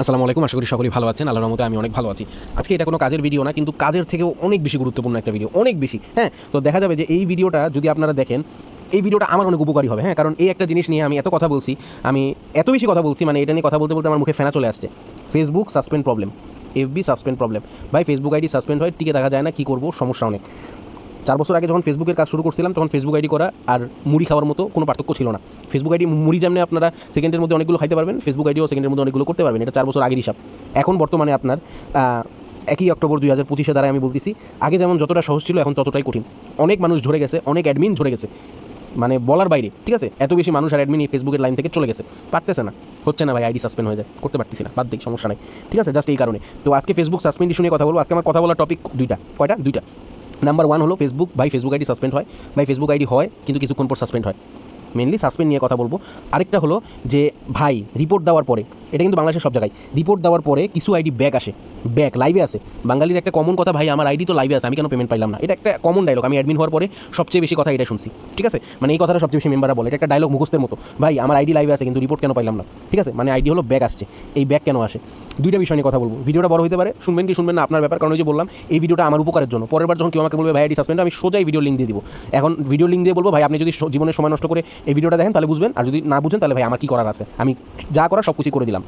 আসসালামু আলাইকুম, আশা করি সকলেই ভালো আছেন, আল্লাহর রহমতে আমি অনেক ভালো আছি। আজকে এটা কোনো কাজের ভিডিও না, কিন্তু কাজের থেকেও অনেক বেশি গুরুত্বপূর্ণ একটা ভিডিও অনেক বেশি হ্যাঁ? তো দেখা যাবে যে এই ভিডিওটা যদি আপনারা দেখেন, এই ভিডিওটা আমার অনেক উপকারী হবে হ্যাঁ? কারণ এই একটা জিনিস নিয়ে আমি এত কথা বলছি, আমি এত বেশি কথা বলছি মানে এটা নিয়ে কথা বলতে বলতে আমার মুখে ফেনা চলে আসছে। Facebook suspend problem FB suspend problem ভাই ফেসবুক আইডি সাসপেন্ড হয়, টিকে দেখা যায় না, কী করব? সমস্যা অনেক। চার বছর আগে যখন ফেসবুকের কাজ শুরু করছিলাম, তখন ফেসবুক আইডি করা আর মুড়ি খাওয়ার মতো কোনো পার্থক্য ছিল না। ফেসবুক আইডি মুড়ি যেমনি আপনারা সেকেন্ডের মধ্যে অনেকগুলো খাইতে পারবেন ফেসবুক আইডিও সেকেন্ডের মধ্যে অনেকগুলো করতে পারবেন। এটা চার বছর আগের হিসাব। এখন বর্তমানে আপনার একই অক্টোবর দুই হাজার পঁচিশে দ্বারা আমি বলতেছি, আগে যেমন যতটা সহজ ছিল এখন ততটাই কঠিন। অনেক মানুষ ঝরে গেছে, অনেক অ্যাডমিন ঝরে গেছে। মানে বলার বাইরে, ঠিক আছে? এত বেশি মানুষ আর অ্যাডমিন ফেসবুকের লাইন থেকে চলে গেছে। পারতেছে না। হচ্ছে না ভাই আইডি সাসপেন্ড হয়ে যায়। করতে পারতেছি না, বাদ দিই, সমস্যা নাই। ঠিক আছে? জাস্ট এই কারণে। তো আজকে ফেসবুক সাসপেন্ড ইস্যু নিয়ে কথা বলব। আজকে আমার কথা বলার টপিক দুইটা। কয়টা? দুইটা। নাম্বার ওয়ান হলো Facebook by Facebook ID suspend হয়। বাই ফেসবুক আইডি হয়, কিন্তু কিছুক্ষণ পর সাসপেন্ড হয়। মেনলি সাসপেন্ড নিয়ে কথা বলব। আরেকটা হলো যে, ভাই রিপোর্ট দেওয়ার পরে, এটা কিন্তু বাংলাদেশের সব জায়গায় রিপোর্ট দেওয়ার পরে কিছু আইডি ব্যাক আসে। ব্যাক লাইভে আসে। বাঙালির একটা কমন কথা, ভাই, আমার আইডি তো লাইভে আসে আমি কেন পেমেন্ট পাইলাম না? এটা একটা কমন ডায়লগ আমি অ্যাডমিন হওয়ার পরে সবচেয়ে বেশি কথা এটা শুনছি, ঠিক আছে? মানে এই কথাটা সবচেয়ে বেশি মেম্বাররা বলে, এটা একটা ডায়লগ মুখস্থের মতো। ভাই, আমার আইডি লাইভে আছে, কিন্তু রিপোর্ট কেন পাইলাম না? ঠিক আছে? মানে আইডি হলো ব্যাক আসছে, এই ব্যাক কেন আসে? দুইটা বিষয় নিয়ে কথা বলব। ভিডিওটা বড় হতে পারে, শুনবেন কি শুনবেন না, আপনার ব্যাপার। কারণ ওই যে বললাম, এই ভিডিওটা আমার উপকারের জন্য। পরের বার যখন কেউ আমাকে বলবে, ভাই আইডি সাসপেন্ড আমি সোজাই ভিডিও লিঙ্ক দিয়ে দিব। এখন ভিডিও লিঙ্ক দিয়ে বলব, ভাই, আপনি যদি জীবনে সময় নষ্ট করে এই ভিডিওটা দেখেন তাহলে বুঝবেন, আর যদি না বুঝেন তাহলে ভাই আমার কি করার আছে? আমি যা করার সব কিছুই করে দিলাম।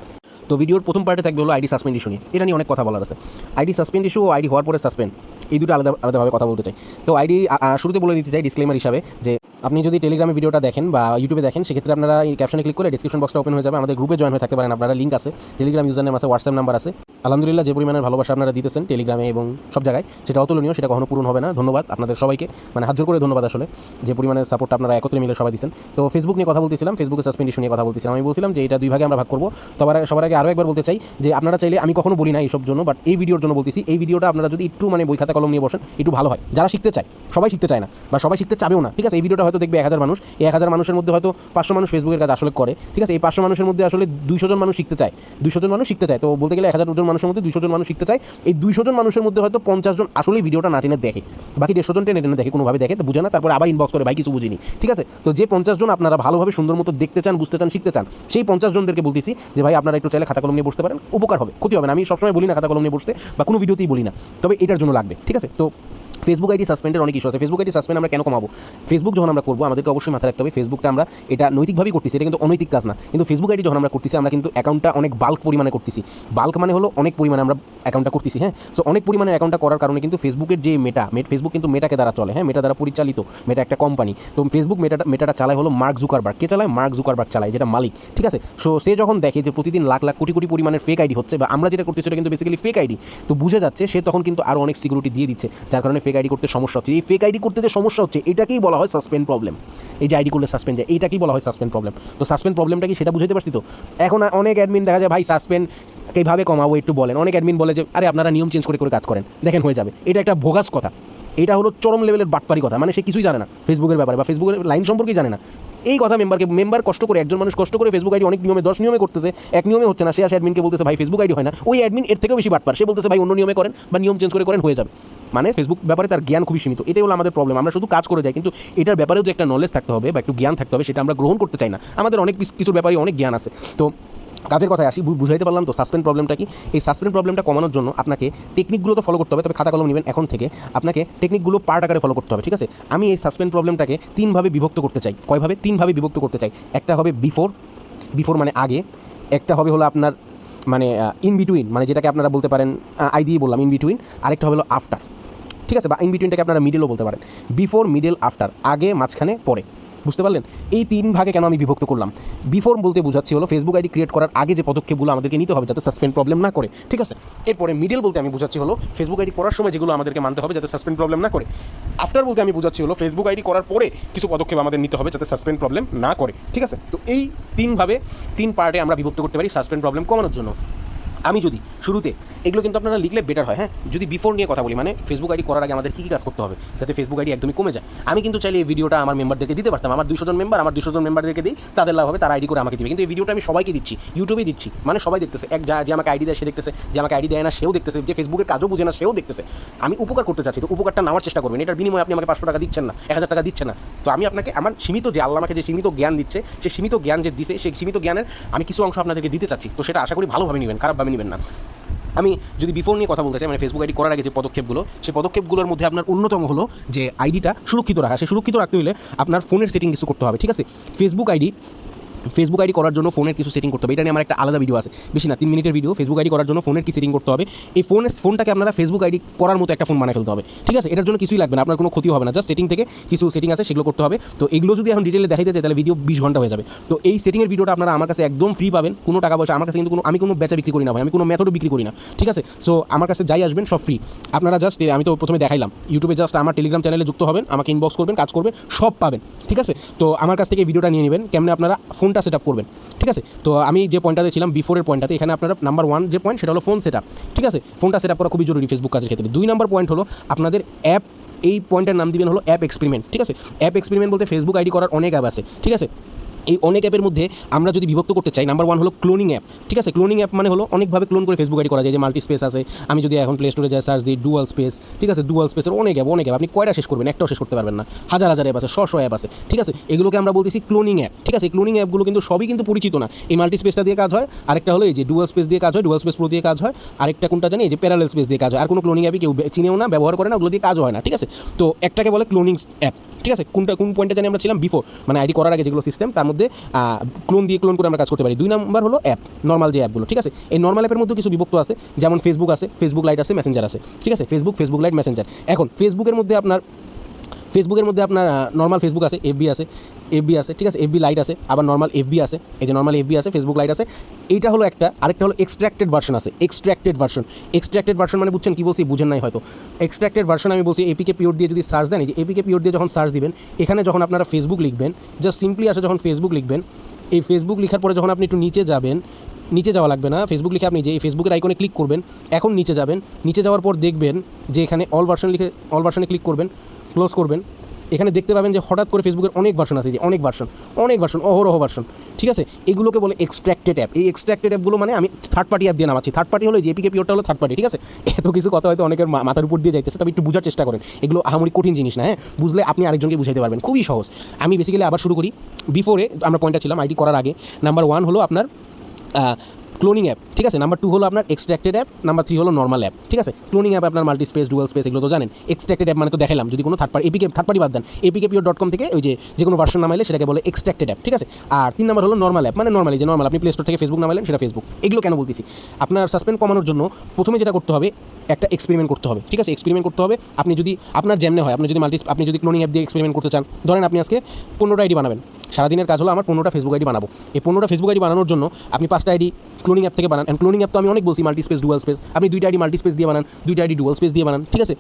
তো ভিডিওর প্রথম পার্টে থাকবে হলো আইডি সাসপেন্ড ইস্যু নিয়ে। এটা নিয়ে অনেক কথা বলার আছে। আইডি সাসপেন্ড ইস্যু ও আইডি হওয়ার পরে সাসপেন্ড এই দুটো আলাদা আলাদাভাবে কথা বলতে চাই। তো আইডি শুরুতে বলে দিতে চাই ডিসক্লেমার হিসাবে যে আপনি যদি টেলিগ্রামে ভিডিওটা দেখেন বা ইউটিউবে দেখেন, সেক্ষেত্রে আপনারা এই ক্যাপশনে ক্লিক করে ডিসক্রিপশন বক্সটা ওপেন হয়ে যাবে। আমাদের গ্রুপে জয়েন হয়ে থাকতে পারেন। আপনারা লিঙ্ক আছে টেলিগ্রাম ইউজার নেম আছে হোয়াটসঅ্যাপ নাম্বার আছে। আলহামদুলিল্লাহ, যে পরিমাণের ভালোবাসা আপনারা দিতেছেন টেলিগ্রামে এবং সব জায়গায়, সেটা অতুলনীয়, সেটা কখনো পূরণ হবে না। ধন্যবাদ আপনাদের সবাইকে। মানে হাত জোর করে ধন্যবাদ আসলে। যে পরিমাণের সাপোর্টটা আপনারা একত্রে মিলে সবাই দিচ্ছেন তো ফেসবুক নিয়ে কথা বলতেছিলাম ফেসবুকে সাসপেন্ড ইস্যু নিয়ে কথা বলতেছিলাম। আমি বলছিলাম যে এটা দুই ভাগে আমরা ভাগ করব। তবে সবার আগে আরও একবার বলতে চাই যে আপনারা চাইলে আমি কখনো বলি না এইসব জন্য বাট এই ভিডিওর জন্য বলতেছি, এই ভিডিওটা আপনারা যদি একটু মানে বই খাতা কলম নিয়ে বসেন, একটু ভালো হয়। যারা শিখতে চায়, সবাই শিখতে চায় না, বা সবাই শিখতে চাবেও না, ঠিক আছে? এই ভিডিওটা হয়তো দেখবে এক হাজার মানুষ, এই এক হাজার মানুষের মধ্যে হয়তো পাঁচশো মানুষ ফেসবুকের কাজ আসলে করে। ঠিক আছে? এই পাঁচশো মানুষের মধ্যে আসলে দুইশো জন মানুষ শিখতে চায়। দুইশো জন মানুষ শিখতে চায়। তো বলতে গেলে এক হাজার জন মানুষের মধ্যে দুইশো জন মানুষ শিখতে চায়। এই দুইশো জন মানুষের মধ্যে হয়তো পঞ্চাশ জন আসলে ভিডিওটা না টেনে দেখে। বাকি দেড়শো জন টেনে টেনে দেখে, কোনোভাবে দেখে, তো বুঝে না, তারপর আবার ইনবক্স করে, ভাই, কিছু বুঝিনি। ঠিক আছে? তো যে পঞ্চাশ জন আপনারা ভালোভাবে সুন্দর মতো দেখতে চান, বুঝতে চান, শিখতে চান, সেই পঞ্চাশ জনদেরকে বলতেছি যে, ভাই, আপনারা একটু চাইলে খাতা কলম নিয়ে বসতে পারেন। উপকার হবে, ক্ষতি হবে না। আমি সবসময় বলি না খাতা কলম নিয়ে বসতে বা কোনো ভিডিওতেই বলি না। তবে এটার জন্য লাগবে। ঠিক আছে? তো ফেসবুক আইডি সাসপেন্ডের অনেক ইস্যু আছে। ফেসবুক আইডি সাসপেন্ড আমরা কেন কমাবো? ফেসবুক যখন আমরা করব, আমাদেরকে অবশ্যই মাথায় রাখতে হবে ফেসবুকটা আমরা এটা নৈতিকভাবেই করতেছি, এটা কিন্তু অনৈতিক কাজ না। কিন্তু ফেসবুক আইডি যখন আমরা করতেছি, আমরা কিন্তু অ্যাকাউন্টটা অনেক বাল্ক পরিমাণে করতেছি। বাল্ক মানে হলো অনেক পরিমাণে আমরা অ্যাকাউন্টটা করতেছি হ্যাঁ? সো অনেক পরিমাণে অ্যাকাউন্টটা করার কারণে কিন্তু ফেসবুকের যে মেটা মেট ফেসবুক কিন্তু মেটাকে দ্বারা চলে হ্যাঁ? মেটা দ্বারা পরিচালিত মেটা একটা কোম্পানি তো ফেসবুক মেটাটা মেটাটা চালায় হলো মার্ক জুকারবার্গ কে চালায়? মার্ক জুকারবার্গ চালায়, যেটা মালিক, ঠিক আছে? সো সে যখন দেখে যে প্রতিদিন লাখ লাখ কোটি কোটি পরিমাণের ফেক আইডি হচ্ছে, বা আমরা যেটা করতেছি, সেটা কিন্তু বেসিক্যালি ফেক আইডি তো বুঝে যাচ্ছে, সে তখন কিন্তু আরও অনেক সিকিউরিটি দিয়ে দিচ্ছে, যার কারণে ফেক আইডি করতে সমস্যা হচ্ছে। এই ফেক আইডি করতে যে সমস্যা হচ্ছে, এটাকেই বলা হয় সাসপেন্ড প্রবলেম এই যে আইডি করলে সাসপেন্ড যায় এইটাকেই বলা হয় সাসপেন্ড প্রবলেম তো সাসপেন্ড প্রবলেমটা কি সেটা বুঝতে পারছি তো? এখন অনেক অ্যাডমিন দেখা যায়, ভাই সাসপেন্ড কীভাবে কমাবো একটু বলেন। অনেক অ্যাডমিন বলে যে, আরে, আপনারা নিয়ম চেঞ্জ করে করে কাজ করেন। দেখেন হয়ে যাবে। এটা একটা ভোগাস কথা। এটা হলো চরম লেভেলের বাটপারি কথা। মানে সে কিছুই জানে না ফেসবুকের ব্যাপারে বা ফেসবুকের লাইন সম্পর্কেই জানে না। এই কথা মেম্বারকে মেম্বার কষ্ট করে, একজন মানুষ কষ্ট করে ফেসবুক আইডি অনেক নিয়মে, দশ নিয়মে করতেছে, এক নিয়মে হচ্ছে না, সে আসে অ্যাডমিনকে বলতেছে, ভাই ফেসবুক আইডি হয় না। ওই অ্যাডমিন এর থেকেও বেশি বাটপার। সে বলতেছে, ভাই, অন্য নিয়মে করেন বা নিয়ম চেঞ্জ করে করেন, হয়ে যাবে। মানে ফেসবুক ব্যাপারে তার জ্ঞান খুবই সীমিত। এটাই হলো আমাদের প্রবলেম আমরা শুধু কাজ করে যাই, কিন্তু এটার ব্যাপারেও যে একটা নলেজ থাকতে হবে বা একটু জ্ঞান থাকতে হবে, সেটা আমরা গ্রহণ করতে চাই না। আমাদের অনেক কিছু- কিছুর ব্যাপারে অনেক জ্ঞান আছে। তো কাজের কথায় আসি বুঝাইতে পারলাম তো সাসপেন্ড প্রবলেমটা কি? এই সাসপেন্ড প্রবলেমটা কমানোর জন্য আপনাকে টেকনিকগুলো তো ফলো করতে হবে, তবে খাতা কলম নেবেন এখন থেকে। আপনাকে টেকনিকগুলো পার্ট আকারে ফলো করতে হবে, ঠিক আছে? আমি এই সাসপেন্ড প্রবলেমটাকে তিনভাবে বিভক্ত করতে চাই। কয়ভাবে? তিনভাবে বিভক্ত করতে চাই। একটা হবে বিফোর বিফোর মানে আগে। একটা হবে হলো আপনার মানে ইন বিটুইন মানে যেটাকে আপনারা বলতে পারেন আই দিয়ে বললাম ইন বিটুইন আরেকটা হলো আফটার ঠিক আছে? বা ইন বিটুইনটাকে আপনারা মিডলও বলতে পারেন। বিফোর মিডল আফটার আগে, মাঝখানে, পরে। বুঝতে পারলেন? এই তিন ভাগে কেন আমি বিভক্ত করলাম? বিফোর বলতে বোঝাচ্ছি হলো ফেসবুক আইডি ক্রিয়েট করার আগে যে পদক্ষেপগুলো আমাদেরকে নিতে হবে যাতে সাসপেন্ড প্রবলেম না করে, ঠিক আছে? এরপরে মিডল বলতে আমি বোঝাচ্ছি হলো ফেসবুক আইডি করার সময় যেগুলো আমাদেরকে মানতে হবে যাতে সাসপেন্ড প্রবলেম না করে। আফটার বলতে আমি বোঝাচ্ছি হলো ফেসবুক আইডি করার পরে কিছু পদক্ষেপ আমাদের নিতে হবে যাতে সাসপেন্ড প্রবলেম না করে, ঠিক আছে? তো এই তিনভাবে তিন পার্টে আমরা বিভক্ত করতে পারি সাসপেন্ড প্রবলেম কমানোর জন্য। আমি যদি শুরুতে এগুলো কিন্তু আপনারা লিখলে বেটার হয় হ্যাঁ? যদি বিফোর নিয়ে কথা বলি মানে ফেসবুক আইডি করার আগে আমাদের কী কী কাজ করতে হবে? যাতে ফেসবুক আইডি একদমই কমে যায়। আমি কিন্তু চাইলে এই ভিডিওটা আমার মেম্বারদেরকে দিতে পারতাম। আমার দুশো জন মেম্বার আমার দুশো জন মেম্বারদেরকে দিই, তাদের লাভ হবে, তারা আইডি করে আমাকে দিবে। কিন্তু এই ভিডিওটা আমি সবাইকে দিচ্ছি ইউটিউবেই দিচ্ছি। মানে সবাই দেখতেছে। এক যা যে আমাকে আইডি দেয়, সে দেখতেছে। যে আমাকে আইডি দেয় না, সেও দেখতেছে। যে ফেসবুকের কাজও বুঝে না, সেও দেখতেছে। আমি উপকার করতে চাচ্ছি, তো উপকারটা নেওয়ার চেষ্টা করবেন। এটার বিনিময়ে আপনি আমাকে পাঁচশো টাকা দিচ্ছেন না, এক হাজার টাকা দিচ্ছেন না। তো আমি আপনাকে আমার সীমিত যে আল্লাহ আমাকে যে সীমিত জ্ঞান দিচ্ছে, সে সীমিত জ্ঞান যে দিছে সেই সীমিত জ্ঞানের আমি কিছু অংশ আপনাদেরকে দিতে চাচ্ছি। তো সেটা আশা করি ভালোভাবে নেবেন, খারাপভাবে নেবেন না। আমি যদি বিফোর নিয়ে কথা বলতে চাই মানে ফেসবুক আইডি করার আগে যে পদক্ষেপগুলো, সেই পদক্ষেপগুলোর মধ্যে আপনার অন্যতম হলো যে আইডিটা সুরক্ষিত রাখা। সে সুরক্ষিত রাখতে হলে আপনার ফোনের সেটিং কিছু করতে হবে, ঠিক আছে? ফেসবুক আইডি ফেসবুক আইডি করার জন্য ফোনের কিছু সেটিং করতে হবে। এটা নিয়ে আমার একটা আলাদা ভিডিও আছে। বেশি না, তিন মিনিটের ভিডিও ফেসবুক আইডি করার জন্য ফোনের কি সেটিং করতে হবে? এই ফোনের ফোনটাকে আপনারা ফেসবুক আইডি করার মতো একটা ফোন বানিয়ে ফেলতে হবে। ঠিক আছে? এটার জন্য কিছুই লাগবে না। আপনার কোনো ক্ষতি হবে না। জাস্ট সেটিং থেকে কিছু সেটিং আছে, সেগুলো করতে হবে। তো এগুলো যদি এখন ডিটেলে দেখাইতে যায় তাহলে ভিডিও বিশ ঘণ্টা হয়ে যাবে। তো এই সেটিংয়ের ভিডিওটা আপনারা আমার কাছে একদম ফ্রি পাবেন। কোনো টাকা পয়সা, আমার কাছে কিন্তু কোনো, আমি কোনো বেচা বিক্রি করি না ভাই। আমি কোনো মেথডও বিক্রি করি না। ঠিক আছে? সো আমার কাছে যাই আসবেন, সব ফ্রি আপনারা জাস্ট আমি তো প্রথমে দেখাইলাম। ইউটিউবে জাস্ট আমার টেলিগ্রাম চ্যানেলে যুক্ত হবেন, আমাকে ইনবক্স করবেন, কাজ করবেন, সব পাবেন। ঠিক আছে? তো আমার কাছ থেকে ভিডিওটা নিয়ে নেবেন। কেমনে আপনারা ফোনটা সেট আপ করবেন, ঠিক আছে? তো আমি যে পয়েন্টটাতে ছিলাম বিফোরের পয়েন্টটাতে এখানে আপনারা নাম্বার ওয়ান যে পয়েন্ট সেটা হলো ফোন সেট আপ ঠিক আছে? ফোনটা সেট আপ করা খুবই জরুরি ফেসবুক কাজের ক্ষেত্রে। দুই নম্বর পয়েন্ট হলো আপনাদের অ্যাপ এই পয়েন্টের নাম দিবেন হলো অ্যাপ এক্সপেরিমেন্ট ঠিক আছে? অ্যাপ এক্সপেরিমেন্ট বলতে ফেসবুক আইডি করার অনেক অ্যাপ আছে, ঠিক আছে? এই অনেক অ্যাপের মধ্যে আমরা যদি বিভক্ত করতে চাই নাম্বার ওয়ান হলো ক্লোনিং অ্যাপ ঠিক আছে? ক্লোনিং অ্যাপ মানে হলো অনেকভাবে ক্লোন করে ফেসবুক আইডি করা যায়, যে মাল্টি স্পেস আছে। আমি যদি এখন প্লে স্টোরে যাই সার্চ দিই ডুয়াল স্পেস ঠিক আছে? ডুয়াল স্পেসের অনেক অ্যাপ অনেক অ্যাপ আপনি কয়টা শেষ করবেন? একটাও শেষ করতে পারবেন না। হাজার হাজার অ্যাপ আছে শ শ অ্যাপ আছে, ঠিক আছে? এগুলোকে আমরা বলতেছি ক্লোনিং অ্যাপ ঠিক আছে? ক্লোনিং অ্যাপগুলো কিন্তু সবই কিন্তু পরিচিত না। এই মাল্টি স্পেসটা দিয়ে কাজ হয়, আরেকটা হলো এই যে ডুয়াল স্পেস দিয়ে কাজ হয় ডুয়াল স্পেস প্রো দিয়ে কাজ হয়, আরেকটা কোনটা জানি? এই যে প্যারালেল স্পেস দিয়ে কাজ হয়। আর কোনো ক্লোনিং অ্যাপই কেউ চিনেও না, ব্যবহার করে না, ওগুলো দিয়ে কাজ হয় না, ঠিক আছে? তো একটাকে বলে ক্লোনিং অ্যাপ ঠিক আছে? কোনটা, কোন পয়েন্টে জানি আমরা ছিলাম বিফোর মানে আইডি করার আগে যেগুলো সিস্টেম তার মধ্যে ক্লোন দিয়ে ক্লোন করে আমরা কাজ করতে পারি। দুই নাম্বার হলো অ্যাপ নর্মাল যে অ্যাপগুলো ঠিক আছে? এই নর্মাল অ্যাপের মধ্যে কিছু বিভক্ত আছে, যেমন ফেসবুক আছে ফেসবুক লাইট আছে মেসেঞ্জার আছে, ঠিক আছে? ফেসবুক ফেসবুক লাইট মেসেঞ্জার এখন ফেসবুকের মধ্যে আপনার ফেসবুকের মধ্যে আপনার নর্মাল ফেসবুক আছে এফবি আছে এফবি আছে, ঠিক আছে? এফবি লাইট আছে, আবার নর্মাল এফবি আছে, এই যে নর্মাল এফবি আছে ফেসবুক লাইট আছে, এইটা হলো একটা, আরেকটা হলো এক্সট্রাক্টেড ভার্সন আছে এক্সট্রাক্টেড ভার্সন এক্সট্রাক্টেড ভার্সন মানে বুঝছেন কী বলছি, বুঝেন নাই হয়তো। এক্সট্রাক্টেড ভার্সন আমি বলছি এপিকে পিওর দিয়ে যদি সার্চ দেন, এই যে এপিকে পিওর দিয়ে যখন সার্চ দিবেন, এখানে যখন আপনারা ফেসবুক লিখবেন জাস্ট সিম্পলি আসে যখন ফেসবুক লিখবেন, এই ফেসবুক লেখার পরে যখন আপনি একটু নিচে যাবেন, নিচে যাওয়া লাগবে না ফেসবুক লিখে আপনি যে এই ফেসবুকের আইকনে ক্লিক করবেন, এখন নিচে যাবেন, নিচে যাওয়ার পর দেখবেন যে এখানে অল ভার্সন লিখে অল ভার্সনে ক্লিক করবেন ক্লোজ করবেন। এখানে দেখতে পাবেন যে হঠাৎ করে ফেসবুকের অনেক ভার্সন আছে যে অনেক ভার্সন অনেক ভার্সন অহরহ ভার্সন ঠিক আছে? এগুলোকে বলে এক্সট্রাক্টেড অ্যাপ এই এক্সট্র্যাক্টেড অ্যাপগুলো মানে আমি থার্ড পার্টি অ্যাপ দিয়ে নামাচ্ছি। থার্ড পার্টি হলো জেপিকে পিওরটা হলো থার্ড পার্টি ঠিক আছে? এত কিছু কথা হয়তো অনেকের মাথার উপর দিয়ে যাইতেছে, তবে একটু বোঝার চেষ্টা করেন। এগুলো আহামরি কঠিন জিনিস না হ্যাঁ? বুঝলে আপনি আরেকজনকে বুঝাইতে পারবেন। খুবই সহজ। আমি বেসিক্যালি আবার শুরু করি। বিফোরে আমরা পয়েন্টটা ছিলাম আইডি করার আগে। নাম্বার ওয়ান হলো আপনার ক্লোনিং অ্যাপ ঠিক আছে? নাম্বার টু হলো আপনার এক্সট্রাক্টেড অ্যাপ নাম্বার থ্রি হলো নর্মাল অ্যাপ ঠিক আছে? ক্লোনিং অ্যাপ আপনার মাল্টি স্পেস ডুয়াল স্পেস এগুলো তো জানেন। এক্সট্রাক্টেড অ্যাপ মানে তো দেখালাম, যদি কোনো third party APK third party বাদ দেন এপিকে পিওর ডট কম থেকে ওই যে যে কোনো ভার্সন নামাইলে সেটাকে বলে এক্সট্রাক্টেড অ্যাপ ঠিক আছে? আর তিন নাম্বার হলো নর্মাল অ্যাপ মানে নর্মালি যে নর্মাল আপনি প্লে স্টোর থেকে ফেসবুক নামাইলেন সেটা ফেসবুক এগুলো কেন বলতেছি? আপনার সাসপেন্ড কমানোর জন্য প্রথমে যেটা করতে হবে, একটা এক্সপেরিমেন্ট করতে হবে, ঠিক আছে? এক্সপেরিমেন্ট করতে হবে, আপনি যদি, আপনার যেমনে হয়, আপনি যদি মাল্টি আপনি যদি ক্লোনিং অ্যাপ দিয়ে এক্সপেরিমেন্ট করতে চান, ধরেন আপনি আজকে পনেরোটা আইডি বানাবেন সারাদিনের কাজ হলো আমার পনেরোটা ফেসবুক আইডি বানাবো। এই পনেরোটা ফেসবুক আইডি বানানোর জন্য আপনি পাঁচটা আইডি ক্লোনিং অ্যাপ থেকে বানান। অ্যান্ড ক্লোনিং অ্যাপ তো আমি অনেক বলছি মাল্টি স্পেস ডুয়াল স্পেস আপনি দুইটা আইডি মাল্টি স্পেস দিয়ে বানান, দুইটা আইডি ডুয়াল স্পেস দিয়ে বানান, ঠিক আছে?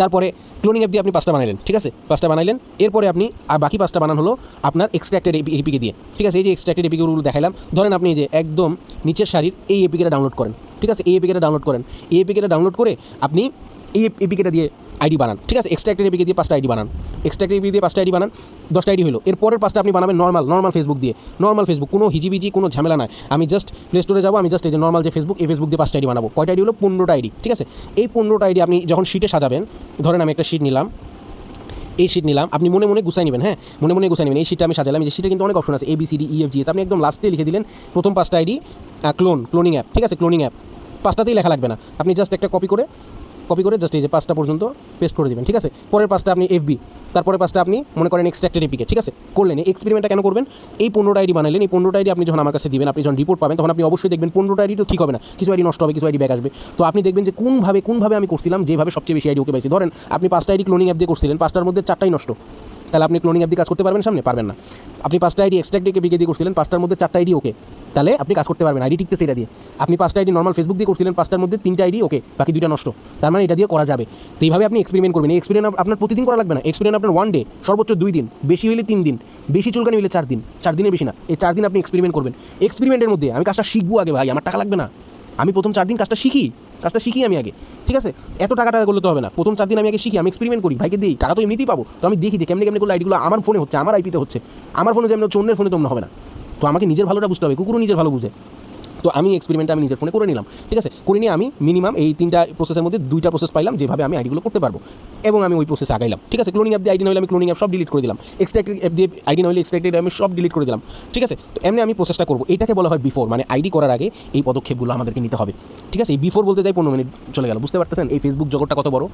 তারপরে ক্লোনিং অ্যাপ দিয়ে আপনি পাঁচটা বানাইলেন, ঠিক আছে? পাঁচটা বানাইলেন, এরপরে আপনি আর বাকি পাঁচটা বানান হলো আপনার এক্সট্রাক্টেড এপিকে দিয়ে। ঠিক আছে? এই যে এক্সট্রাক্টেড এপিকেগুলো দেখালাম ধরেন আপনি যে একদম নিচের শাড়ির এই এপিকেটা ডাউনলোড করেন, ঠিক আছে? এই এপিকেটা ডাউনলোড করেন। এই এপিকেটা ডাউনলোড করে আপনি এই এপিকেটা দিয়ে আইডি বানান, ঠিক আছে? এক্সট্রাক্টেড এপিকে দিয়ে পাঁচটা আইডি বানান। এক্সট্রাক্টেড এপিকে দিয়ে পাঁচটা আইডি বানান, দশটা আইডি হলো এরপরের পাঁচটা আপনি বানাবেন নর্মাল নর্মাল ফেসবুক দিয়ে। নর্মাল ফেসবুক কোনো হিজিবিজি, কোনো ঝামেলা নাই। আমি জাস্ট প্লে স্টোরে যাব, আমি জাস্ট এই যে নর্মাল যে ফেসবুক এই ফেসবুক দিয়ে পাঁচটা আইডি বানাবো। কয়টা আইডি হলো পনেরোটা আইডি, ঠিক আছে? এই পনেরোটা আইডি আপনি যখন শিটে সাজাবেন, ধরেন আমি একটা শিট নিলাম। এই শিট নিলাম, আপনি মনে মনে গুছাই নেবেন হ্যাঁ? মনে মনে গুছাই নেবেন। এই শিটটা আমি সাজালাম যে শিটে কিন্তু অনেক অপশন আছে A B C D E F G S আপনি একদম লাস্টে লিখে দিলেন, প্রথম পাঁচটা আইডি ক্লোন ক্লোনিং অ্যাপ ঠিক আছে? ক্লোনিং অ্যাপ পাঁচটাতেই লেখা লাগবে না। আপনি জাস্ট একটা কপি করে কপি করে জাস্ট এই যে পাঁচটা পর্যন্ত পেস্ট করে দেবেন, ঠিক আছে? পরের পাঁচটা আপনি এফবি তারপরে পাঁচটা আপনি মনে করেন এক্সট্রাক্টেড এপিকে ঠিক আছে? করলেন এক্সপেরিমেন্টটা কেন করবেন? এই পনেরোটা আইডি বানালেন, এই পনেরোটা আইডি আপনি যখন আমার কাছে দিবেন, আপনি যখন রিপোর্ট পাবেন, তখন আপনি অবশ্যই দেখবেন পনেরোটা আইডি তো ঠিক হবে না, কিছু আইডি নষ্ট হবে, কিছু আইডি ব্যাক আসবে। তো আপনি দেখবেন যে কোনভাবে কোনভাবে আমি করছিলাম, যেভাবে সবচেয়ে বেশি আইডি ওকে পাইছি ধরেন আপনি পাঁচটা আইডি ক্লোনিং অ্যাপ দিয়ে করছিলেন, পাঁচটার মধ্যে চারটাই নষ্ট। তাহলে আপনি ক্লোনিং অ্যাপ দিয়ে কাজ করতে পারবেন সামনে? পারবেন না। আপনি পাঁচটা আইডি এক্সট্রাক্ট এপিকে দিয়ে করছিলেন, পাঁচটার মধ্যে চারটা আইডি ওকে। তাহলে আপনি কাজ করতে পারবেন আইডি টিকতে সেটা দিয়ে। আপনি পাঁচটা আইডি নর্মাল ফেসবুক দিয়ে করছিলেন, পাঁচটার মধ্যে তিনটা আইডি ওকে, বাকি দুইটা নষ্ট। তার মানে এটা দিয়ে করা যাবে। তো এইভাবে আপনি এক্সপেরিমেন্ট করবেন। এই এক্সপেরিমেন্ট আপনার প্রতিদিন করা লাগবে না। এক্সপেরিমেন্ট আপনার ওয়ান ডে সর্বোচ্চ দুই দিন, বেশি হলে তিন দিন, বেশি চুলকানি হলে চার দিন, চার দিনের বেশি না। এই চার দিন আপনি এক্সপেরিমেন্ট করবেন। এক্সপেরিমেন্টের মধ্যে আমি কাজটা শিখব আগে ভাই, আমার টাকা লাগবে না। আমি প্রথম চার দিন কাজটা শিখি। কাজটা শিখি আমি আগে, ঠিক আছে? এত টাকা টাকা করলে তো হবে না। প্রথম চার দিন আমি আগে শিখি, আমি এক্সপেরিমেন্ট করি। ভাইকে দিই, টাকা তো এমনিতেই পাবো। তো আমি দেখি যে কেমনি কেমনি করলে আইডিগুলো আমার ফোনে হচ্ছে, আমার আইপিতে হচ্ছে। আমার ফোনে যেমন হচ্ছে, অন্যের ফোনে তেমন হবে না। তো আমাকে নিজের ভালোটা বুঝতে হবে, কুকুরও নিজের ভালো বুঝে। তো আমি এক্সপেরিমেন্টটা আমি নিজের ফোনে করে নিলাম, ঠিক আছে? করে নিয়ে আমি মিনিমাম এই তিনটা প্রসেসের মধ্যে দুইটা প্রসেস পাইলাম, যেভাবে আমি আইডিগুলো করতে পারব। এবং আমি ওই প্রসেস আগাইলাম, ঠিক আছে? ক্লোনিং অ্যাপ দিয়ে আইডি নইলে আমি ক্লোনিং অ্যাপ সব ডিলিট করে দিলাম। এক্সট্রাক্টেড অ্যাপ দিয়ে আইডি নইলে এক্সট্রাক্টেড আমি সব ডিলিট করে দিলাম, ঠিক আছে? তো এমনি আমি প্রসেসটা করব। এটাকে বলা হয় বিফোর মানে আইডি করার আগে এই পদক্ষেপগুলো আমাদেরকে নিতে হবে, ঠিক আছে? এই বিফোর বলতে যাই পনেরো মিনিট চলে গেল, বুঝতে পারতেছেন? এই ফেসবুক জগৎটা কত বড়?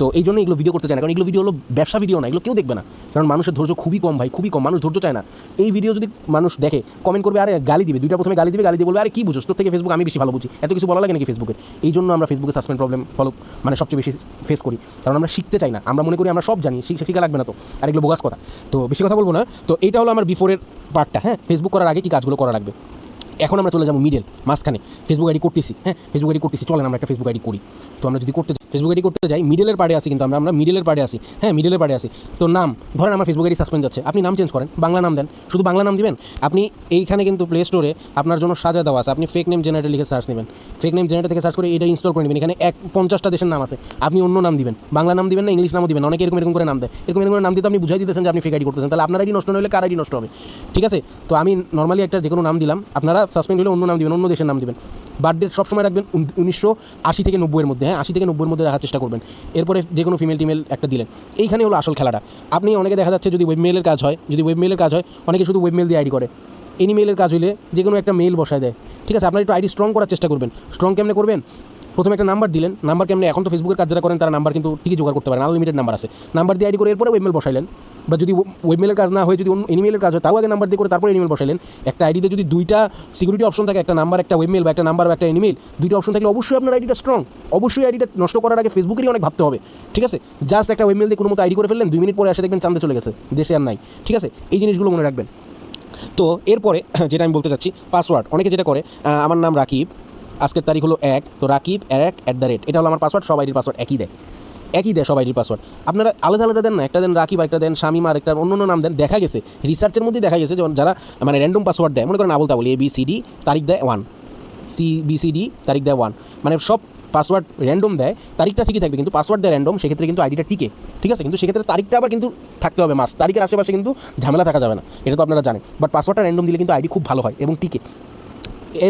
তো এই জন্য এগুলো ভিডিও করতে চায় না, কারণ এগুলো ভিডিও হলো ব্যবসা ভিডিও না, এগুলো কেউ দেখবে না। কারণ মানুষের ধৈর্য খুবই কম ভাই, খুবই কম, মানুষ ধৈর্য চায় না। এই ভিডিও যদি মানুষ দেখে কমেন্ট করবে, আরে গালি দিবে। দুইটা প্রথমে গালি দিবে, গালি দিয়ে বলবে, আরে কি বুঝোস? তোর থেকে ফেসবুক আমি বেশি ভালো বুঝি। এত কিছু বলা লাগে নাকি ফেসবুকের এই জন্য আমরা ফেসবুকে সাসপেন্ড প্রবলেম ফলো মানে সবচেয়ে বেশি ফেস করি। কারণ আমরা শিখতে চাই না। আমরা মনে করি আমরা সব জানি, শিখা লাগবে না তো। আর এগুলো বোগাস কথা। তো বেশি কথা বলব না। তো এটা হলো আমার বিফোরের পার্টটা হ্যাঁ? ফেসবুক করার আগে কি কাজগুলো করা লাগবে? এখন আমরা চলে যাব মিডল মাঝখানে। ফেসবুক আইডি করতেছি হ্যাঁ? ফেসবুক আইডি করতেছি। চলেন আমরা একটা ফেসবুক আইডি করি। তো আমরা যদি করতে ফেসবুক আইডি করতে যাই মিডলের পাড়ে আসি কিন্তু আমরা আমরা মিডলের পাড়ে আসি হ্যাঁ? মিডলের পাড়ে আসি তো নাম, ধরেন আমার ফেসবুক আইডি সাসপেন্ড যাচ্ছে। আপনি নাম চেঞ্জ করেন, বাংলা নাম দেন। শুধু বাংলা নাম দিবেন? আপনি এইখানে কিন্তু প্লে স্টোরে আপনার জন্য সাজা দেওয়া আছে। আপনি ফেক নেম জেনারেটর লিখে সার্চ নেবেন। ফেক নেম জেনারেটর থেকে সার্চ করে এটা ইনস্টল করে নেবেন। এখানে এক পঞ্চাশটা দেশের নাম আছে। আপনি অন্য নাম দিবেন। বাংলা নাম দিবেন না ইংলিশ নামও দিবেন। অনেকে এরকম এরকম করে নাম দেয়। এরকম এরকম নাম দিতে আপনি বুঝাই দিতেছেন যে আপনি ফেক আইডি করতেছেন। তাহলে আপনার আইডি নষ্ট না হলে কার আইডি নষ্ট হবে? ঠিক আছে? তো আমি নর্মালি একটা যে কোনো নাম দিলাম। আপনারা সাসপেন্ড হলে অন্য নাম দিবেন, অন্য দেশের নাম দিবেন। বার্থডে সবসময় রাখবেন উনিশশো আশি থেকে নব্বইয়ের মধ্যে হ্যাঁ আশি থেকে নব্বইয়ের মধ্যে রাখার চেষ্টা করবেন। এরপরে যে কোনো ফিমেল টিমেল একটা দিলেন। এইখানে হলো আসল খেলাটা। আপনি অনেকে দেখা যাচ্ছে যদি ওয়েবমেলের কাজ হয়, যদি ওয়েবমেলের কাজ হয়, অনেকে শুধু ওয়েবমেল দিয়ে আইডি করে। এনিমেলের কাজ হইলে যে কোনো একটা মেল বসায় দেয়। ঠিক আছে, আপনার একটু আইডি স্ট্রং করার চেষ্টা করবেন। স্ট্রং কেমনে করবেন? প্রথমে একটা নাম্বার দিলেন। নাম্বার কেমনে? এখন তো ফেসবুকের কাজ যারা করেন, তারা নাম্বার কিন্তু ঠিকই জোগাড় করতে পারেন। আনলিমিটেড নাম্বার আছে। নাম্বার দিয়ে আইডি করে এরপরে ওয়েবমেল বসাইলেন। বা যদি ওয়েবমেলের কাজ না হয়ে যদি অন্য এনিমেলের কাজ হয়, তাও আগে নাম্বার দিয়ে করে তারপরে এনিমেল বসাইলেন। একটা আইডিতে যদি দুইটা সিকিউরিটি অপশন থাকে, একটা নাম্বার একটা ওয়েবমেল বা একটা নাম্বার বা একটা এনিমেল দুইটা অপশন থাকলে অবশ্যই আপনার আইডিটা স্ট্রং অবশ্যই আইডিটা নষ্ট করার আগে ফেসবুকেরই অনেক ভাবতে হবে। ঠিক আছে? জাস্ট একটা ওয়েবমেল দিয়ে কোনো মতো আইডি করে ফেললেন, দুই মিনিট পরে এসে দেখবেন চান্দে চলে গেছে। দেশে আর নাই। ঠিক আছে? এই জিনিসগুলো মনে রাখবেন। তো এরপরে যেটা আমি বলতে চাচ্ছি পাসওয়ার্ড অনেকে যেটা করে আমার নাম রাকিব। আজকের তারিখ হলো এক। তো রাকিব, এক অ্যাট দ্য রেট এটা হলো আমার পাসওয়ার্ড সব আইডির পাসওয়ার্ড একই দেয়। একই দেয় সব আইডির পাসওয়ার্ড আপনারা আলাদা আলাদা দেন না, একটা দেন রাকিব, একটা দেন শামিম আর একটা অন্য অন্য নাম দেন, দেখা গেছে। রিসার্চের মধ্যে দেখা গেছে যে যারা মানে র্যান্ডম পাসওয়ার্ড দেয়, মনে করেন আবল তাবল এ বি সি ডি তারিখ দেয় one C B C D তারিখ দেয় ওয়ান মানে সব পাসওয়ার্ড র্যান্ডম দেয়, তারিখটা ঠিকই থাকবে, কিন্তু পাসওয়ার্ড দেয় র্যান্ডম সেক্ষেত্রে কিন্তু আইডিটা টিকে। ঠিক আছে? কিন্তু সেক্ষেত্রে তারিখটা আবার কিন্তু থাকতে হবে মাস তারিখের আশেপাশে কিন্তু ঝামেলা থাকা যাবে না। এটা তো আপনারা জানেন। বাট পাসওয়ার্ডটা র্যান্ডম দিলে কিন্তু আইডি খুব ভালো হয় এবং টিকে।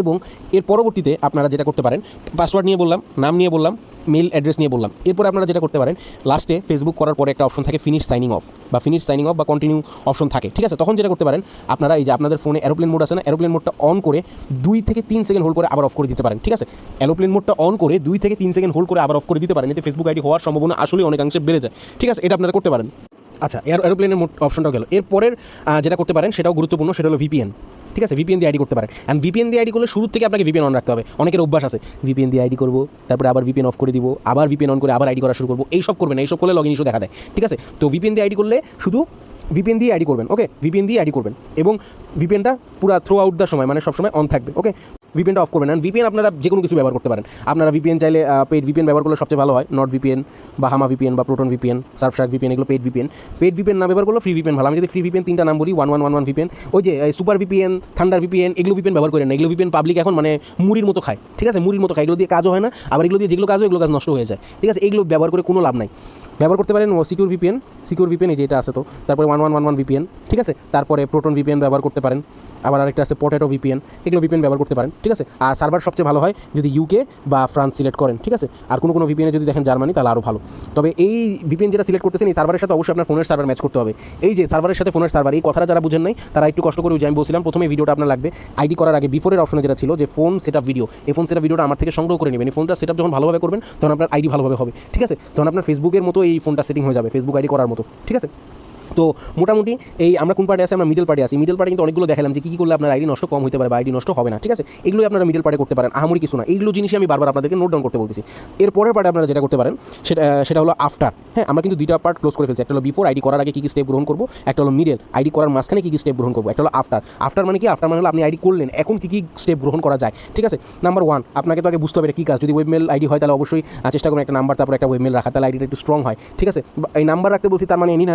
এবং এর পরবর্তীতে আপনারা যেটা করতে পারেন পাসওয়ার্ড নিয়ে বললাম, নাম নিয়ে বললাম মেল অ্যাড্রেস নিয়ে বললাম। এরপরে আপনারা যেটা করতে পারেন লাস্টে ফেসবুক করার পরে একটা অপশন থাকে ফিনিশ সাইনিং অফ বা ফিনিশ সাইনিং অফ বা কন্টিনিউ অপশন থাকে, ঠিক আছে? তখন যেটা করতে পারেন, আপনারা এই যে আপনাদের ফোনে অ্যারোপ্লেন মোড আছে না অ্যারোপ্লেন মোডটা অন করে দুই থেকে তিন সেকেন্ড হোল্ড করে আবার অফ করে দিতে পারেন, ঠিক আছে? অ্যারোপ্লেন মোডটা অন করে দুই থেকে তিন সেকেন্ড হোল্ড করে আবার অফ করে দিতে পারেন, এতে ফেসবুক আইডি হওয়ার সম্ভাবনা আসলে অনেকাংশে বেড়ে যায়, ঠিক আছে? এটা আপনারা করতে পারেন। আচ্ছা এর এরোপ্লেনের মোড অপশনটাও গেল এরপরের যেটা করতে পারেন সেটাও গুরুত্বপূর্ণ সেটা হলো ভিপিএন ঠিক আছে ভিপিএন দিয়ে আইডি করতে পারেন অ্যান্ড ভিপিএন দিয়ে আইডি করলে শুরু থেকে আপনাকে ভিপিএন অন রাখতে হবে অনেকের অভ্যাস আছে ভিপিএন দিয়ে আইডি করব তারপরে আবার ভিপিএন অফ করে দিব আবার ভিপিএন অন করে আবার আইডি করা শুরু করব এইসব করবেন এইসব করলে লগ ইন ইস্যু দেখা দেয় ঠিক আছে তো ভিপিএন দিয়ে আইডি করলে শুধু ভিপিএন দিয়ে আইডি করবেন ওকে ভিপিএন দিয়ে আইডি করবেন এবং ভিপিএনটা পুরো থ্রু আউট দ্য সময় মানে সবসময় অন থাকবে ওকে ভিপিএনটা অফ করবেন অ্যান্ড ভিপিএন আপনারা যে কোনো কিছু ব্যবহার করতে পারেন আপনারা ভিপিএন চাইলে পেড ভিপিএন ব্যবহার করলে সবচেয়ে ভালো হয় নট ভিপিএন বা হামা ভিপিএন বা প্রোটন ভিপিএন সার্ফশাক ভিপিএন এগুলো পেড ভিপিএন পেড ভিপিএন না ব্যবহার করলে ফ্রি ভিপিএন ভালো আমি যদি ফ্রি ভিপিএন তিনটা নাম বলি one one one one VPN ওই যে সুপার ভিপিএন থান্ডার ভিপিএন এগুলো ভিপিএন ব্যবহার করেন না এগুলো ভিপিএন পাবলিক এখন মানে মুড়ির মতো খায় ঠিক আছে মুড়ির মতো খায় এগুলো দিয়ে কাজও হয় না আবার এগুলো দিয়ে যেগুলো কাজ হয় এগুলো কাজ নষ্ট হয়ে যায় ঠিক আছে এগুলো ব্যবহার করে কোনো লাভ নাই ব্যবহার করতে পারেন সিকিউর ভিপিএন সিকিউর ভিপিএন এই যে এটা আছে তো তারপরে one one one one VPN ঠিক আছে তারপরে প্রোটন ভিপিএন ব্যবহার করতে পারেন আবার আরেকটা আছে পটেটো ভিপিএন এগুলো ভিপিএন ব্যবহার করতে পারেন ঠিক আছে? আর সার্ভার সবচেয়ে ভালো হয় যদি ইউকে বা ফ্রান্স সিলেক্ট করেন, ঠিক আছে? আর কোনো কোনো ভিপিএনে যদি দেখেন জার্মানি তাহলে আরও ভালো। তবে এই ভিপিএন যেটা সিলেক্ট করতেছেন, এই সার্ভারের সাথে অবশ্যই আপনার ফোনের সার্ভার ম্যাচ করতে হবে। এই যে সার্ভারের সাথে ফোনের সার্ভার এই কথাটা যারা বুঝেন নাই, তারা একটু কষ্ট করে যে আমি বলছিলাম, প্রথমে ভিডিওটা আপনার লাগবে। আইডি করার আগে বিফোরের অপশনে যেটা ছিল যে ফোন সেট ভিডিও এই ফোন সেট ভিডিওটা আমার থেকে সংগ্রহ করে নেবেন। এই ফোনটা সেট যখন ভালোভাবে করবেন, তখন আপনার আইডি ভালোভাবে হবে। ঠিক আছে? তখন আপনার ফেসবুকের মতো এই ফোনটা সেটিং হয়ে যাবে ফেসবুক আইডি করার মতো। ঠিক আছে? তো মোটামুটি এই আমরা কোন পার্টে আছি, আমরা মিডল পার্টে আছি। মিডল পার্টে কিন্তু অনেকগুলো দেখালাম যে কী কী করলে আপনার আইডি নষ্ট কম হতে পারে বা আইডি নষ্ট হবে না, ঠিক আছে? এগুলোই আপনারা মিডল পার্টে করতে পারেন, আহামরি কিছু না। এইগুলো জিনিসই আমি বারবার আপনাদেরকে নোট ডাউন করতে বলতেছি। এর পরের পার্টে আপনারা যেটা করতে পারেন, সেটা সেটা হলো আফটার হ্যাঁ আমরা কিন্তু দুইটা পার্ট ক্লোজ করে ফেলছি। একটা হলো বিফোর আইডি করার আগে কী কী স্টেপ গ্রহণ করব, একটা হলো মিডল আইডি করার মাঝখানে কী কী স্টেপ গ্রহণ করব, একটা হলো আফটার আফটার মানে কি? আফটার মানে হলো আপনি আইডি করলেন, এখন কী কী স্টেপ গ্রহণ করা যায়, ঠিক আছে? নাম্বার ওয়ান আপনাকে তো আগে বুঝতে হবে কী কাজ। যদি ওয়েবমেল আইডি হয়, তাহলে অবশ্যই চেষ্টা করুন একটা নাম্বার তারপর একটা ওয়েবমেল রাখা তাহলে আইডিটা একটু স্ট্রং হয়, ঠিক আছে? এই নাম্বার রাখতে বলছি, তার মানে এনি না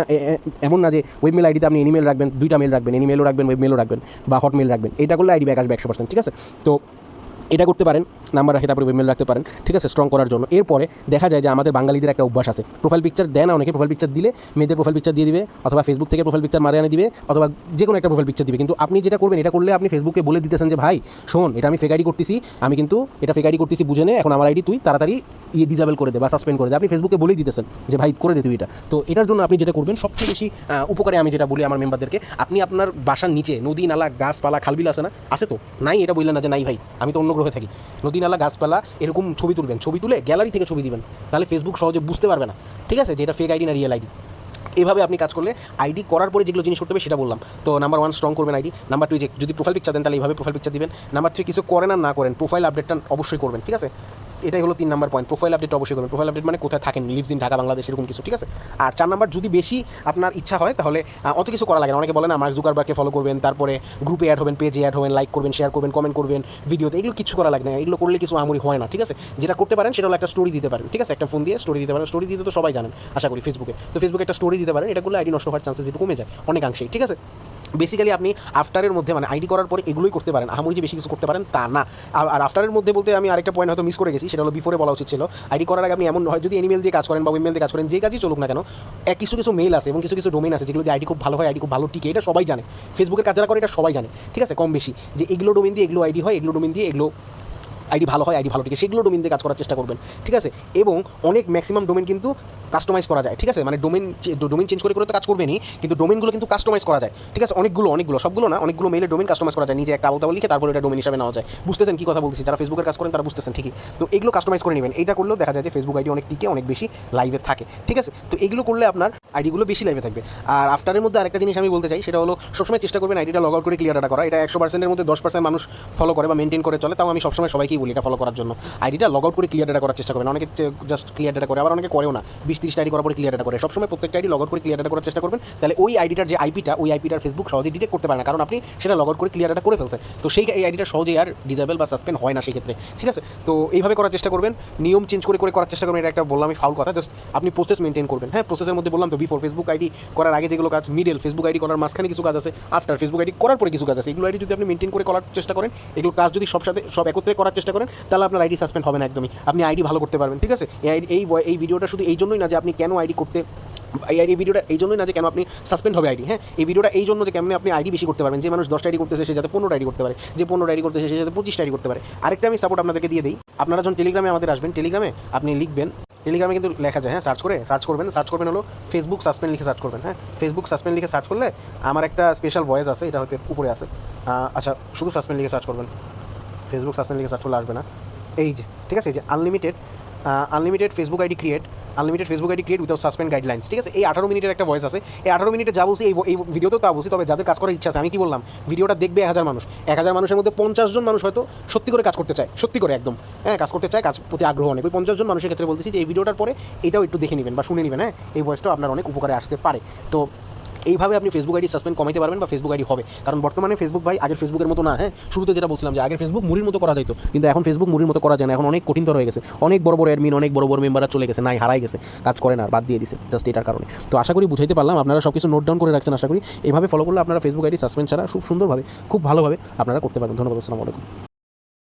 এমন না যে ওয়েবমেল আইডিতে আপনি এনিমেল রাখবেন, দুইটা মেল রাখবেন এনিমেলও রাখবেন ওয়েবমেলও রাখবেন বা হটমেল রাখবেন। এটা করলে আইডি ব্যাক আসবে একশো পার্সেন্ট ঠিক আছে? তো এটা করতে পারেন, নাম্বার রাখে, তারপরে ইমেল রাখতে পারেন, ঠিক আছে? স্ট্রং করার জন্য। এরপরে দেখা যায় যে আমাদের বাঙালিদের একটা অভ্যাস আছে। প্রোফাইল পিকচার দেন অনেকে প্রোফাইল পিকচার দিলে মেয়েদের প্রোফাইল পিকচার দিয়ে দিবে, অথবা ফেসবুক থেকে প্রোফাইল পিকচার মারে আনে দিবে, অথবা যে কোনো একটা প্রোফাইল পিকচার দিবে। কিন্তু আপনি যেটা করবেন, এটা করলে আপনি ফেসবুকে বলে দিতেছেন যে, ভাই, শোন, এটা আমি ফেক করতেছি, আমি কিন্তু এটা ফেক আইডি করতেছি, বুঝে নে, এখন আমার আইডি তুই তাড়াতাড়ি ইয়ে ডিজাবেল করে দে বা সাসপেন্ড করে দে। আপনি ফেসবুকে বলেই দিতেছেন যে, ভাই, করে দে তুই এটা। তো এটার জন্য আপনি যেটা করবেন, সবচেয়ে বেশি উপকারে আমি যেটা বলি আমার মেম্বারদেরকে আপনি আপনার বাসার নিচে, নদী, নালা, গাছপালা, খালবিল আছে না? আছে তো? নাই, এটা বললেন না যে, নাই ভাই, আমি তো অন্য গ্রহে থাকি। নদী নালা গাছপালা, এরকম ছবি তুলবেন। ছবি তুলে গ্যালারি থেকে ছবি দিবেন। তাহলে ফেসবুক সহজে বুঝতে পারবে না। ঠিক আছে? যে এটা ফেক আইডি না রিয়েল আইডি এভাবে আপনি কাজ করলে আইডি করার পরে যেগুলো জিনিস করতে হবে সেটা বললাম। তো নাম্বার ওয়ান স্ট্রং করবেন আইডি নাম্বার টু যে যদি প্রোফাইল পিকচার দেন তাহলে এইভাবে প্রোফাইল পিকচার দিবেন। নাম্বার থ্রি কিছু করেন আর না করেন প্রোফাইল আপডেটটা অবশ্যই করবেন, ঠিক আছে? এটাই হলো তিন নাম্বার পয়েন্ট প্রোফাইল আপডেট অবশ্যই করবেন। প্রোফাইল আপডেট মানে কোথায় থাকেন? লিভস ইন ঢাকা, বাংলাদেশ, এরকম কিছু, ঠিক আছে? আর চার নাম্বার যদি বেশি আপনার ইচ্ছা হয়, তাহলে অত কিছু করা লাগে না। অনেকে বলেন আমার জুকারবার্গকে ফলো করবেন, তারপরে গ্রুপে অ্যাড হবেন পেজে অ্যাড হবেন লাইক করবেন শেয়ার করবেন কমেন্ট করবেন ভিডিওতে এগুলো কিছু করা লাগে না। এগুলো করলে কিছু আমরি হয় না, ঠিক আছে? যেটা করতে পারেন, সেটা হলো একটা স্টোরি দিতে পারেন, ঠিক আছে? একটা ফোন দিয়ে স্টোরি দিতে পারেন। স্টোরি দিতে তো সবাই জানেন, আশা করি ফেসবুকে তো ফেসবুকে একটা স্টোরি দিতে পারেন, এটা করলে আইডি নষ্ট হওয়ার চান্সেস একটু কমে যায়, অনেকাংশেই, ঠিক আছে? বেসিক্যালি আপনি আফটারের মধ্যে মানে আইডি করার পরে এগুলোই করতে পারেন, আহামরি যে বেশি কিছু করতে পারেন তা না। আর- আফটারের মধ্যে বলতে আমি আরেকটা পয়েন্ট হয়তো মিস করে গেছি, সেটা হলো বিফোরে বলা উচিত ছিল আইডি করার আগে আপনি এমন হয়, যদি এনিমেল দিয়ে কাজ করেন বা ইমেল দিয়ে কাজ করেন, যে কাজই চলুক না কেন এক কিছু কিছু মেল আছে এবং কিছু কিছু ডোমেন আছে যেগুলো আইডি খুব ভালো হয় আইডি খুব ভালো টিকে, এটা সবাই জানে। ফেসবুকের কাজ করে, এটা সবাই জানে, ঠিক আছে? কম বেশি, যে এগুলো ডোমেন দিয়ে এগুলো আইডি হয়, এগুলো ডোমেন দিয়ে এগুলো আইডি ভালো হয়, আইডি ভালো টিকে, সেগুলো ডোমেন দিয়ে কাজ করার চেষ্টা করবেন, ঠিক আছে? এবং অনেক ম্যাক্সিমাম ডোমেন কিন্তু কাস্টমাইজ করা যায়, ঠিক আছে? মানে ডোমেন ডোমেন চেঞ্জ করে করে তো কাজ করবেনই, কিন্তু ডোমেনগুলো কিন্তু কাস্টমাইজ করা যায়, ঠিক আছে? অনেকগুলো অনেকগুলো, সবগুলো না, অনেকগুলো মেলে ডোমেন কাস্টমাইজ করা যায়, নিজে একটা তাবল লিখে তারপর এটা ডোমেন হিসাবে নেওয়া যায়। বুঝতেছেন কি কথা বলতেছি? যারা ফেসবুকের কাজ করেন তারা বুঝতেছেন, ঠিকই। তো এগুলো কাস্টমাইজ করে নেবেন। এটা করলেও দেখা যায় যে ফেসবুক আইডি অনেক টিকে, অনেক বেশি লাইভে থাকে, ঠিক আছে? তো এগুলো করলে আপনার আইডিগুলো বেশি লাইভে থাকবে। আর আফটারের মধ্যে আরেকটা জিনিস আমি বলতে চাই, সেটা হলো সবসময় চেষ্টা করবেন আইডিটা লগ আউট করে ক্লিয়ার ডাটা করা। এটা একশো পার্সেন্টের মধ্যে দশ পার্সেন্ট মানুষ ফলো করে বা মেনটেন করে চলে, তাও আমি সবসময় সবাইকেই বলি এটা ফলো করার জন্য। আইডিটা লগ আউট করে ক্লিয়ার ডাটা করার চেষ্টা করবেন। অনেকে জাস্ট ক্লিয়ার ডাটা করে, আবার অনেকে করেও না। বিশ তিরিশ আইডি করার পরে ক্লিয়ার ডাটা করে। সবসময় প্রত্যেকটা আইডি লগ আউট করে ক্লিয়ার ডাটা করার চেষ্টা করবেন। তাহলে ওই আইডিটার যে আইপিটা ওই আইপিটার ফেসবুক সহজে ডিটেক্ট করতে পারে না। কারণ আপনি সেটা লগ আউট করে ক্লিয়ার ডাটা করে ফেলছেন। তো সেই এই আইডিটা সহজেই আর ডিজেবল বা সাসপেন্ড হয় না সেই ক্ষেত্রে। ঠিক আছে? তো এইভাবে করার চেষ্টা করবেন। নিয়ম চেঞ্জ করে করে করার চেষ্টা করবেন। এটা একটা বললাম আমি ফাউল কথা। জাস্ট আপনি প্রসেস মেনটেন করবেন। হ্যাঁ প্রসেসের মধ্যে বললাম তো বিফোর ফেসবুক আইডি করার আগে যেগুলো কাজ মিডল ফেসবুক আইডি করার মাঝখানে কিছু কাজ আছে। আফটার ফেসবুক আইডি করার পরে কিছু কাজ আছে। এগুলো আইডি যদি আপনি মেনটেন করে করার চেষ্টা করেন, এগুলো কাজ যদি সব সাথে, সব একত্রে করার চেষ্টা করেন, তাহলে আপনার আইডি সাসপেন্ড হবে না একদমই। আপনি আইডি ভালো করতে পারবেন, ঠিক আছে? এই এই ভিডিওটা শুধু এই জন্যই না যে আপনি কেন আইডি করতে, এই ভিডিওটা এই জন্যই না যে কেন আপনি সাসপেন্ড হবে আইডি হ্যাঁ? এই ভিডিওটা এই জন্য যে কেমন আপনি আইডি বেশি করতে পারবেন, যে মানুষ দশটা আইডি করতেছে সে যাতে পনেরো আইডি করতে পারে, যে পনেরো আইডি করতেছে সে যাতে পঁচিশটা আইডি করতে পারে। আরেকটা আমি সাপোর্ট আপনাদেরকে দিয়ে দিই, আপনারা যখন টেলিগ্রামে আমাদের আসবেন টেলিগ্রামে আপনি লিখবেন টেলিগ্রামে কিন্তু লেখা যায় হ্যাঁ? সার্চ করে সার্চ করবেন সার্চ করবেন হলো ফেসবুক সাসপেন্ড লিখে সার্চ করবেন হ্যাঁ? ফেসবুক সাসপেন্ড লিখে সার্চ করলে আমার একটা স্পেশাল ভয়েস আছে, এটা হচ্ছে উপরে আছে। আচ্ছা শুধু সাসপেন্ড লিখে সার্চ করবেন। ফেসবুক সাসপেন্ড লিখে সার্চ করলে আসবে না। এই যে, ঠিক আছে? যে unlimited unlimited Facebook ID create unlimited Facebook ID create without suspend guidelines ঠিক আছে? এই আঠারো মিনিটের একটা ভয়েস আছে। এই আঠারো মিনিটে যা বলছি, এই এই ভিডিওতেও তা বলছি, তবে যাদের কাজ করার ইচ্ছা আছে, আমি কি বললাম? ভিডিওটা দেখবে এক হাজার মানুষ। এক হাজার মানুষের মধ্যে পঞ্চাশ জন মানুষ হয়তো সত্যি করে কাজ করতে চায়, সত্যি করে একদম। হ্যাঁ কাজ করতে চায়, কাজ প্রতি আগ্রহ অনেক। ওই পঞ্চাশ জন মানুষের ক্ষেত্রে বলতেছি যে, এই ভিডিওটার পরে এটাও একটু দেখে নেবেন বা শুনে নেবেন হ্যাঁ? এই ভয়েসটাও আপনার অনেক উপকারে আসতে পারে। তো এইভাবে আপনি ফেসবুক আইডি সাসপেন্ড কমাইতে পারবেন বা ফেসবুক আইডি হবে। কারণ বর্তমানে ফেসবুক ভাই আগের ফেসবুকের মতো না হ্যাঁ? শুরুতে যেটা বলছিলাম যে আগের ফেসবুক মুড়ির মতো করা যেত কিন্তু এখন ফেসবুক মুড়ির মতো করা যায় না। এখন অনেক কঠিনতর হয়ে গেছে। অনেক বড় বড় অ্যাডমিন অনেক বড় বড় মেম্বাররা চলে গেছে, নাই হারাই গেছে। কাজ করে না বাদ দিয়ে দিছে জাস্ট এটার কারণে। তো আশা করি বুঝাইতে পারলাম, আপনারা সব কিছু নোট ডাউন করে রাখছেন, আশা করি। এভাবে ফলো করলে আপনারা ফেসবুক আইডি সাসপেন্ড ছাড়া খুব সুন্দরভাবে, খুব ভালোভাবে আপনারা করতে পারবেন। ধন্যবাদ, আসসালামু আলাইকুম।